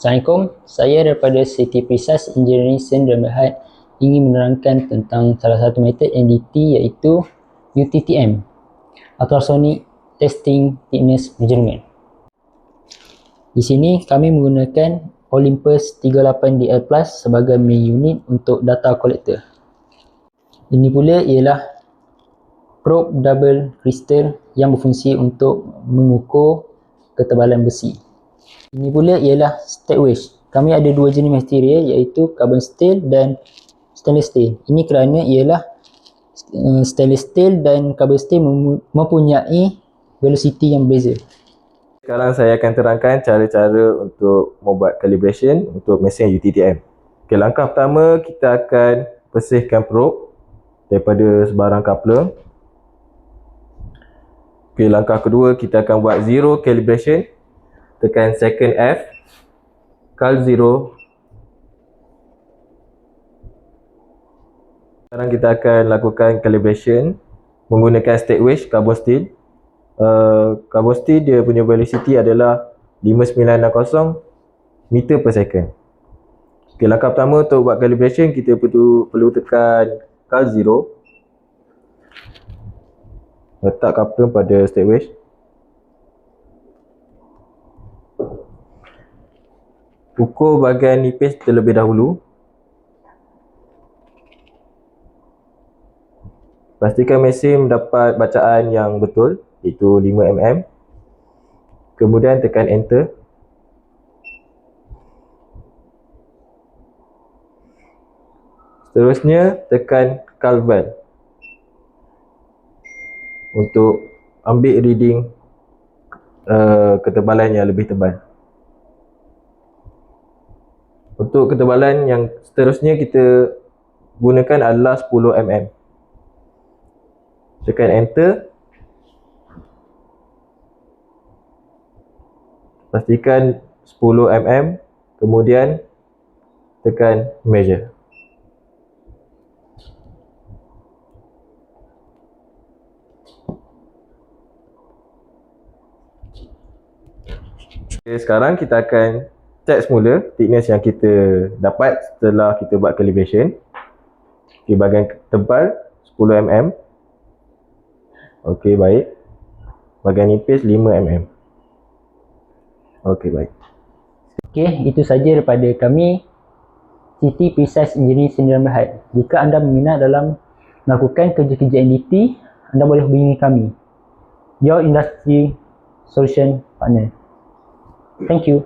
Assalamualaikum, saya daripada City Precise Engineering Sdn Bhd ingin menerangkan tentang salah satu metod NDT iaitu UTTM Ultrasonic Testing Thickness Measurement. Di sini kami menggunakan Olympus 38DL Plus sebagai main unit untuk data collector. Ini pula ialah probe double crystal yang berfungsi untuk mengukur ketebalan besi. Ini pula ialah stack wedge. Kami ada dua jenis material iaitu carbon steel dan stainless steel. Ini kerana ialah uh, stainless steel dan carbon steel mempunyai velocity yang berbeza. Sekarang saya akan terangkan cara-cara untuk membuat calibration untuk mesin UTTM. Okay, langkah pertama kita akan bersihkan probe daripada sebarang coupler. Okay, langkah kedua kita akan buat zero calibration tekan second F. Cal 0 sekarang kita akan lakukan calibration menggunakan stick wedge carbon steel. Uh, carbon steel dia punya velocity adalah 5960 meter per second. Ok langkah pertama untuk buat calibration kita perlu, perlu tekan cal 0 letak coupler pada stick wedge ukur bahagian nipis terlebih dahulu. Pastikan mesin mendapat bacaan yang betul iaitu 5mm kemudian tekan enter. Seterusnya tekan calval untuk ambil reading uh, ketebalan yang lebih tebal untuk ketebalan yang seterusnya kita gunakan adalah 10mm. Tekan enter. Pastikan 10mm. Kemudian tekan measure. Okay, sekarang kita akan check semula thickness yang kita dapat setelah kita buat calibration. Ok bahagian tebal 10mm ok baik. Bahagian nipis 5mm ok baik. Ok itu saja daripada kami. City Precise Engineering Sdn Bhd jika anda berminat dalam melakukan kerja-kerja NDT anda boleh hubungi kami. Your Industry Solution Partner. Thank you.